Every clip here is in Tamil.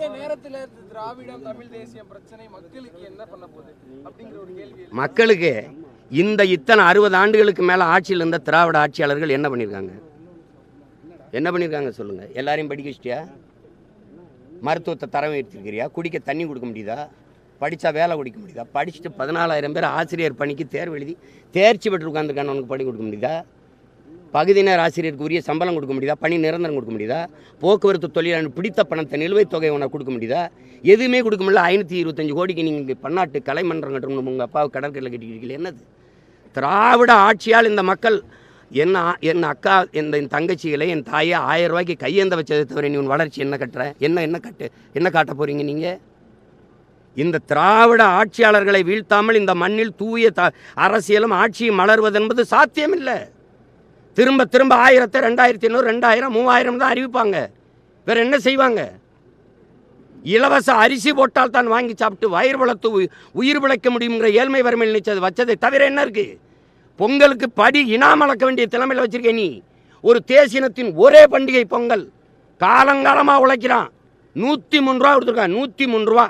இந்த நேரத்துல திராவிடம் தமிழ் தேசியம் பிரச்சனை மக்களுக்கு என்ன பண்ண போகுது அப்படிங்கிற ஒரு கேள்வி மக்களுக்கு இந்த இத்தனை அறுபது ஆண்டுகளுக்கு மேலே ஆட்சியில் இருந்த திராவிட ஆட்சியாளர்கள் என்ன பண்ணியிருக்காங்க என்ன பண்ணியிருக்காங்க சொல்லுங்கள் எல்லாரையும் படிக்க வச்சிட்டியா மருத்துவத்தை தரம் எடுத்துருக்கிறியா குடிக்க தண்ணி கொடுக்க முடியுதா? படித்தா வேலை கொடுக்க முடியுதா? படிச்சுட்டு பதினாலாயிரம் பேர் ஆசிரியர் பணிக்கு தேர்வு எழுதி தேர்ச்சி பெற்று உட்காந்துருக்கான்னு உனக்கு பண்ணி கொடுக்க முடியுதா? பகுதி நேர ஆசிரியருக்கு உரிய சம்பளம் கொடுக்க முடியுதா? பணி நிரந்தரம் கொடுக்க முடியுதா? போக்குவரத்து தொழிலாளர் பிடித்த பணத்தை நிலுவைத் தொகை உனக்கு கொடுக்க முடியுதா? எதுவுமே கொடுக்க முடியல. ஐநூற்றி இருபத்தஞ்சு கோடிக்கு நீங்கள் பன்னாட்டு கலைமன்றம் கட்டணும் உங்கள் அப்பாவுக்கு கடற்கரையில் கட்டிக்கிறீங்களே என்னது? திராவிட ஆட்சியால் இந்த மக்கள் என்ன என் அக்கா இந்த என் தங்கச்சிகளை என் தாயை ஆயிரம் ரூபாய்க்கு கையேந்த வச்சதை தவிர நீ உன் வளர்ச்சி என்ன கட்டுற? என்ன என்ன கட்டு என்ன காட்ட போகிறீங்க நீங்கள் இந்த திராவிட ஆட்சியாளர்களை வீழ்த்தாமல் இந்த மண்ணில் தூய த அரசியலும் ஆட்சியும் மலர்வது என்பது சாத்தியமில்லை. திரும்ப திரும்ப ஆயிரத்தை ரெண்டாயிரத்தி ஐநூறு ரெண்டாயிரம் மூவாயிரம் தான் அறிவிப்பாங்க. வேற என்ன செய்வாங்க? இலவச அரிசி போட்டால் தான் வாங்கி சாப்பிட்டு வயிறு வளர்த்து உயிர் பிழைக்க முடியுங்கிற ஏழ்மை வறுமையில் நிச்சது வச்சதை தவிர என்ன இருக்கு? பொங்கலுக்கு படி இனாம் அளக்க வேண்டிய திறமையில் வச்சுருக்க நீ. ஒரு தேசினத்தின் ஒரே பண்டிகை பொங்கல். காலங்காலமாக உழைக்கிறான். நூற்றி மூணு ரூபா கொடுத்துருக்கான். நூற்றி மூணு ரூபா.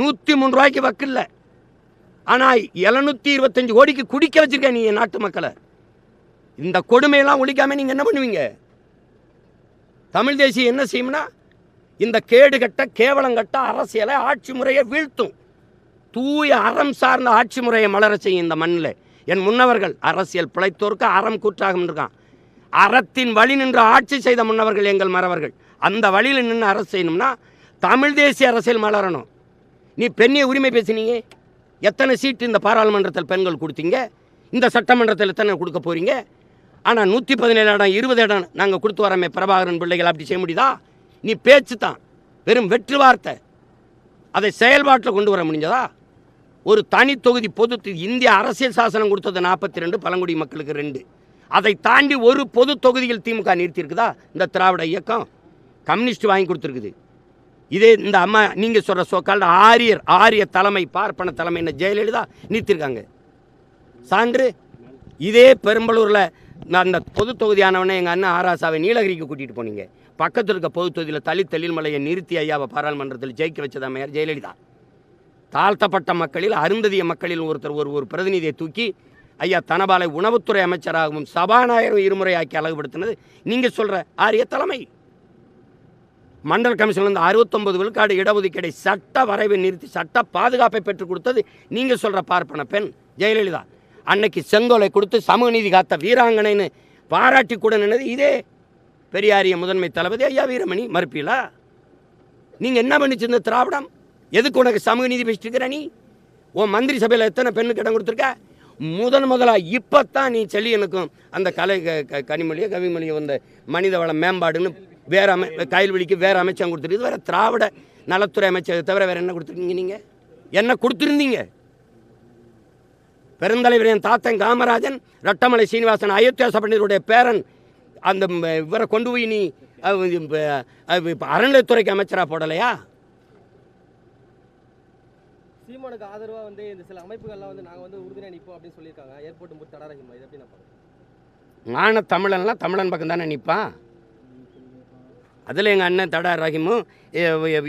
நூற்றி மூணு ரூபாய்க்கு வக்கில்லை. ஆனால் எழுநூற்றி இருபத்தஞ்சி கோடிக்கு குடிக்க வச்சுருக்கேன் நீ என் நாட்டு மக்களை. இந்த கொடுமையெல்லாம் ஒழிக்காம நீங்கள் என்ன பண்ணுவீங்க? தமிழ் தேசியம் என்ன செய்யும்னா இந்த கேடுகட்ட கேவலங்கட்ட அரசியலை ஆட்சி முறையை வீழ்த்தும். தூய அறம் சார்ந்த ஆட்சி முறையை மலர செய்யும் இந்த மண்ணில். என் முன்னவர்கள் அரசியல் பிழைத்தோருக்கு அறம் கூற்றாகும் இருக்கான் அறத்தின் வழி நின்று ஆட்சி செய்த முன்னவர்கள் எங்கள் மறவர்கள். அந்த வழியில் நின்று அரசு செய்யணும்னா தமிழ் தேசிய அரசியல் மலரணும். நீ பெண்ணிய உரிமை பேசுனீங்க? எத்தனை சீட்டு இந்த பாராளுமன்றத்தில் பெண்கள் கொடுத்தீங்க? இந்த சட்டமன்றத்தில் எத்தனை கொடுக்க போகிறீங்க ஆனால் நூற்றி பதினேழு இடம் இருபது இடம் நாங்கள் கொடுத்து வரமே பிரபாகரன் பிள்ளைகள் அப்படி செய்ய முடியுதா? நீ பேச்சு தான் வெறும் வெற்று வார்த்தை. அதை செயல்பாட்டில் கொண்டு வர முடிஞ்சதா? ஒரு தனி தொகுதி பொது இந்திய அரசியல் சாசனம் கொடுத்தது நாற்பத்தி ரெண்டு பழங்குடி மக்களுக்கு ரெண்டு. அதை தாண்டி ஒரு பொது தொகுதியில் திமுக நிறுத்தியிருக்குதா? இந்த திராவிட இயக்கம் கம்யூனிஸ்ட் வாங்கி கொடுத்துருக்குது. இதே இந்த அம்மா நீங்கள் சொல்கிற சோக்கால் ஆரியர் ஆரிய தலைமை பார்ப்பன தலைமை என்ன ஜெயலலிதா நிறுத்தியிருக்காங்க. சான்று இதே பெரும்பலூரில் நான் அந்த பொது தொகுதியானவனே எங்கள் அண்ணன் ஆராசாவை நீலகிரிக்கு கூட்டிகிட்டு போனீங்க. பக்கத்தில் இருக்க பொது தொகுதியில் தளி தெளில்மலையை நிறுத்தி ஐயாவை பாராளுமன்றத்தில் ஜெயிக்க வச்சது மேயர் ஜெயலலிதா. தாழ்த்தப்பட்ட மக்களில் அருந்ததிய மக்களில் ஒருத்தர் ஒரு ஒரு பிரதிநிதியை தூக்கி ஐயா தனபாலை உணவுத்துறை அமைச்சராகவும் சபாநாயகரும் இருமுறை ஆக்கி அழகுபடுத்தினது. நீங்கள் சொல்கிற ஆரிய தலைமை. மண்டல் கமிஷன்லேருந்து அறுபத்தொம்பது விழுக்காடு இடஒதுக்கீடை சட்ட வரைவை நிறுத்தி சட்ட பாதுகாப்பை பெற்றுக் கொடுத்தது நீங்கள் சொல்கிற பார்ப்பன பெண் ஜெயலலிதா. அன்னைக்கு செங்கோலை கொடுத்து சமூக நீதி காத்த வீராங்கனைன்னு பாராட்டி கூட நின்னது இதே பெரியாரிய முதன்மை தளபதி ஐயா வீரமணி. மறுப்பீலா நீங்கள் என்ன பண்ணிச்சிருந்த திராவிடம்? எதுக்கு உனக்கு சமூக நீதி பேசிட்டு நீ? உன் மந்திரி சபையில் எத்தனை பெண்ணுக்கு இடம் கொடுத்துருக்க? முதன் முதலாக இப்போ தான் நீ செல்லியனுக்கும் அந்த கலை க- க- கனிமொழியோ கவிமொழியோ வந்த மனித வள மேம்பாடுன்னு வேற அமை கைல்வெளிக்கு வேற அமைச்சகம் கொடுத்துருக்கு. இது வேறு திராவிட நலத்துறை அமைச்சரை தவிர வேறு என்ன கொடுத்துருக்கீங்க நீங்கள் என்ன கொடுத்துருந்தீங்க? பெருந்தலைவர் என் தாத்தன் காமராஜன் ரட்டமலை சீனிவாசன் அயோத்தியாச பண்டிதருடைய பேரன் அந்த இவரை கொண்டு போய் நீ அஹ், இப்ப, அஹ், இப்ப அறநிலையத்துறைக்கு அமைச்சரா போடலையா? சீமானுக்கு ஆதரவா வந்து இந்த சில அமைப்புகள்லாம் வந்து நாங்க வந்து உறுதுணையா நிற்போம் அப்படின்னு சொல்லியிருக்காங்க. ஏர்போர்ட் முத்து தடாரகிமா இது எப்படி நான் ஞான தமிழன்லாம் தமிழன் பக்கம் தானே நிற்பான் அதில் எங்கள் அண்ணன் தடா ரஹீமும்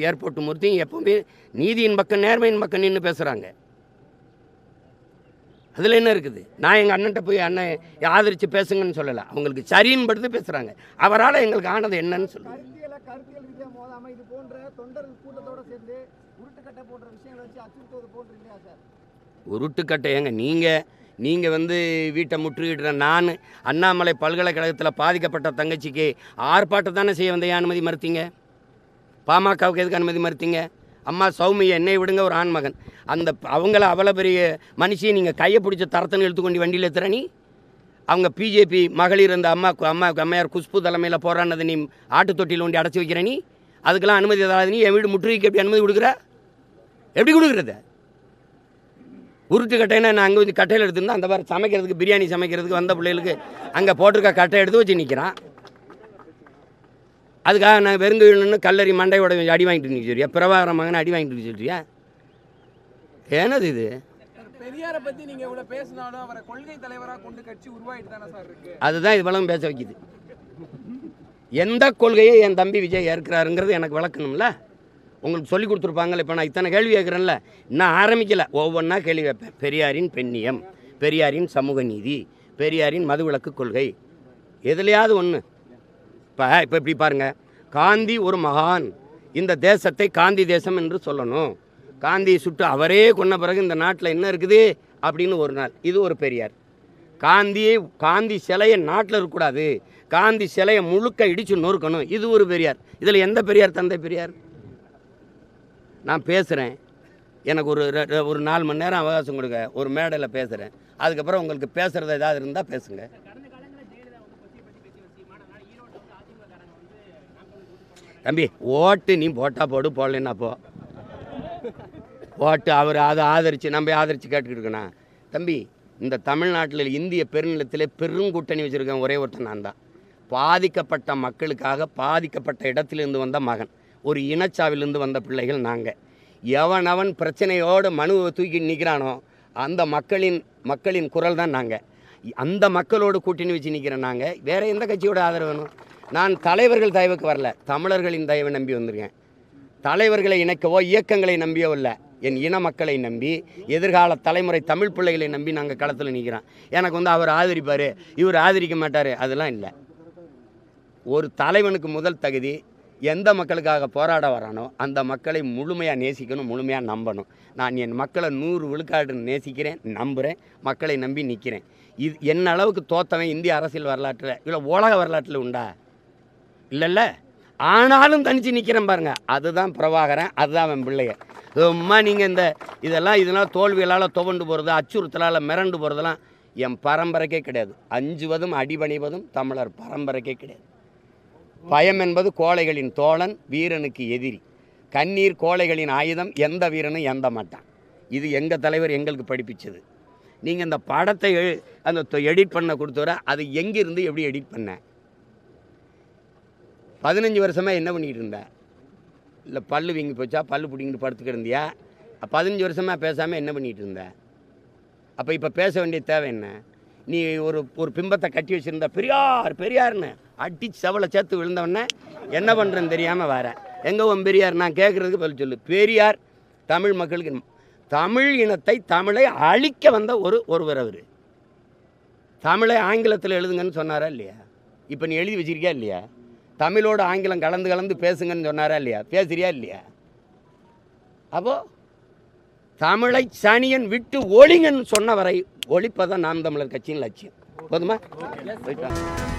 ஏர்போர்ட் மூர்த்தியும் எப்பவுமே நீதியின் பக்கம் நேர்மையின் பக்கம் நின்று பேசுகிறாங்க அதில் என்ன இருக்குது? நான் எங்கள் அண்ணன்ட்ட போய் அண்ணன் ஆதரித்து பேசுங்கன்னு சொல்லலை. அவங்களுக்கு சரின்னு படுத்து பேசுகிறாங்க அவரால் எங்களுக்கு ஆனது என்னன்னு சொல்லுங்கள் உருட்டுக்கட்டை ஏங்க நீங்கள் நீங்கள் வந்து வீட்டை முற்றுகிடுற நான் அண்ணாமலை பல்கலைக்கழகத்தில் பாதிக்கப்பட்ட தங்கச்சிக்கு ஆர்ப்பாட்டம் தானே செய்ய வந்த அனுமதி மறுத்தீங்க? பாமகவுக்கு எதுக்கு அனுமதி மறுத்தீங்க? அம்மா சௌமியை என்னை விடுங்க ஒரு ஆண்மகன். அந்த அவங்கள அவ்வளோ பெரிய மனுஷியை நீங்கள் கையை பிடிச்ச தரத்தன்னு இழுத்துக்கொண்டு வண்டியில் திறனி அவங்க பிஜேபி மகளிர் அந்த அம்மா அம்மா அம்மையார் குஷ்பு தலைமையில் போராடினதை நீ ஆட்டு தொட்டியில் ஒண்டி அடைச்சி வைக்கிற நீ? அதுக்கெல்லாம் அனுமதி தராது நீ? என் வீடு முற்றுகைக்கு எப்படி அனுமதி கொடுக்குற? எப்படி கொடுக்குறது? உருட்டு கட்டைன்னா நான் அங்கே வந்து கட்டையில் எடுத்துருந்தா அந்த மாதிரி சமைக்கிறதுக்கு பிரியாணி சமைக்கிறதுக்கு வந்த பிள்ளைகளுக்கு அங்கே போட்டிருக்க கட்டை எடுத்து வச்சு நிற்கிறான் அதுக்காக நான் வெறுங்கையில் கல்லறி மண்டையோட அடி வாங்கிட்டு நிற்க சொல்றியா? பிரபாகர மகன் அடி வாங்கிட்டு நிற்க சொல்றியா? என்னது இது? பெரியாரை பத்தி நீங்க இவ்வளவு பேசினாலும் அவரை கொள்கை தலைவரா கொண்டு கட்சி உருவாயிட்டு தானே சார் இருக்கு. அதுதான் இது வளம் பேச வைக்குது. எந்த கொள்கையை என் தம்பி விஜய் ஏற்கிறாருங்கிறது எனக்கு விளக்கணும்ல? உங்களுக்கு சொல்லி கொடுத்துருப்பாங்கல்ல இப்போ நான் இத்தனை கேள்வி கேட்குறேன்ல. இன்னும் ஆரம்பிக்கல. ஒவ்வொன்றா கேள்வி வைப்பேன் பெரியாரின் பெண்ணியம் பெரியாரின் சமூக நீதி பெரியாரின் மதுவிலக்கு கொள்கை. எதுலையாவது ஒன்று இப்போ இப்போ இப்படி பாருங்கள் காந்தி ஒரு மகான். இந்த தேசத்தை காந்தி தேசம் என்று சொல்லணும். காந்தியை சுட்டு அவரே கொன்ன பிறகு இந்த நாட்டில் என்ன இருக்குது? அப்படின்னு ஒரு நாள். இது ஒரு பெரியார். காந்தியை காந்தி சிலையை நாட்டில் இருக்கக்கூடாது. காந்தி சிலையை முழுக்க இடிச்சு நொறுக்கணும். இது ஒரு பெரியார். இதில் எந்த பெரியார் தந்தை பெரியார்? நான் பேசுகிறேன் எனக்கு ஒரு ரெ- ஒரு நாலு மணி நேரம் அவகாசம் கொடுங்க. ஒரு மேடையில் பேசுகிறேன் அதுக்கப்புறம் உங்களுக்கு பேசுகிறது ஏதாவது இருந்தால் பேசுங்கள் தம்பி ஓட்டு நீ போட்டா போடு போடலைன்னா போ. ஓட்டு அவர் அதை ஆதரித்து நம்ம ஆதரித்து கேட்டுக்கிட்டு இருக்கணும். தம்பி இந்த தமிழ்நாட்டில் இந்திய பெருநிலத்திலே பெருங்கூட்டணி வச்சுருக்கேன் ஒரே ஒருத்தன் நான் தான். பாதிக்கப்பட்ட மக்களுக்காக பாதிக்கப்பட்ட இடத்திலிருந்து வந்த மகன். ஒரு இனச்சாவிலிருந்து வந்த பிள்ளைகள் நாங்கள் எவனவன் பிரச்சனையோடு மனுவை தூக்கி நிற்கிறானோ அந்த மக்களின் மக்களின் குரல் தான் நாங்கள் அந்த மக்களோடு கூட்டணி வச்சு நிற்கிறேன் நாங்கள் வேறு எந்த கட்சியோட ஆதரவு வேணும்? நான் தலைவர்கள் தயவுக்கு வரல. தமிழர்களின் தயவை நம்பி வந்திருக்கேன். தலைவர்களை இணைக்கவோ இயக்கங்களை நம்பியோ இல்லை. என் இன மக்களை நம்பி எதிர்கால தலைமுறை தமிழ் பிள்ளைகளை நம்பி நாங்கள் களத்தில் நிற்கிறோம் எனக்கு வந்து அவர் ஆதரிப்பார். இவர் ஆதரிக்க மாட்டார். அதெல்லாம் இல்லை. ஒரு தலைவனுக்கு முதல் தகுதி எந்த மக்களுக்காக போராட வரானோ அந்த மக்களை முழுமையாக நேசிக்கணும் முழுமையாக நம்பணும். நான் என் மக்களை நூறு விழுக்காடு நேசிக்கிறேன் நம்புகிறேன் மக்களை நம்பி நிற்கிறேன் இது என்ன அளவுக்கு தோத்தவன் இந்திய அரசியல் வரலாற்றில்? இல்லை உலக வரலாற்றில் உண்டா? இல்லைல்ல. ஆனாலும் தனிச்சு நிற்கிறேன் பாருங்கள் அதுதான் பிரபாகரன் அதுதான் அவன் பிள்ளைய. சும்மா நீங்கள் இந்த இதெல்லாம் இதெல்லாம் தோல்விகளால் துவண்டு போகிறது அச்சுறுத்தலால் மிரண்டு போகிறதெல்லாம் என் பரம்பரைக்கே கிடையாது. அஞ்சுவதும் அடிபணிவதும் தமிழர் பரம்பரைக்கே கிடையாது. பயம் என்பது கோழைகளின் தோழன் வீரனுக்கு எதிரி. கண்ணீர் கோழைகளின் ஆயுதம் எந்த வீரனும் எந்த மாட்டான். இது எங்கள் தலைவர் எங்களுக்கு படிப்பிச்சது. நீங்கள் இந்த படத்தை அந்த எடிட் பண்ண கொடுத்தவரை அது எங்கேருந்து எப்படி எடிட் பண்ண? பதினஞ்சு வருஷமாக என்ன பண்ணிக்கிட்டு இருந்த? இல்லை பல்லு வீங்கி போச்சா? பல்லு பிடிங்கிட்டு படுத்துக்கிட்டு இருந்தியா பதினஞ்சு வருஷமாக பேசாமல் என்ன பண்ணிகிட்டு இருந்த? அப்போ இப்போ பேச வேண்டிய தேவை என்ன? நீ ஒரு ஒரு பிம்பத்தை கட்டி வச்சுருந்த பெரியார் பெரியார்னு அடிச்சு செவலை சேர்த்து விழுந்தவொடனே என்ன பண்ணுறேன்னு தெரியாமல் வர. எங்கே உன் பெரியார்? நான் கேட்குறதுக்கு பதில் சொல்லு. பெரியார் தமிழ் மக்களுக்கு தமிழ் இனத்தை தமிழை அழிக்க வந்த ஒரு ஒருவர் அவர். தமிழை ஆங்கிலத்தில் எழுதுங்கன்னு சொன்னாரா இல்லையா? இப்போ நீ எழுதி வச்சிருக்கியா இல்லையா? தமிழோட ஆங்கிலம் கலந்து கலந்து பேசுங்கன்னு சொன்னாரா இல்லையா? பேசுறியா இல்லையா? அப்போது தமிழை சனியன் விட்டு ஒழிங்கன்னு சொன்ன வரை ஒழிப்பதான் நாம் தமிழர் கட்சியின் லட்சியம். போதுமா? போயிட்டு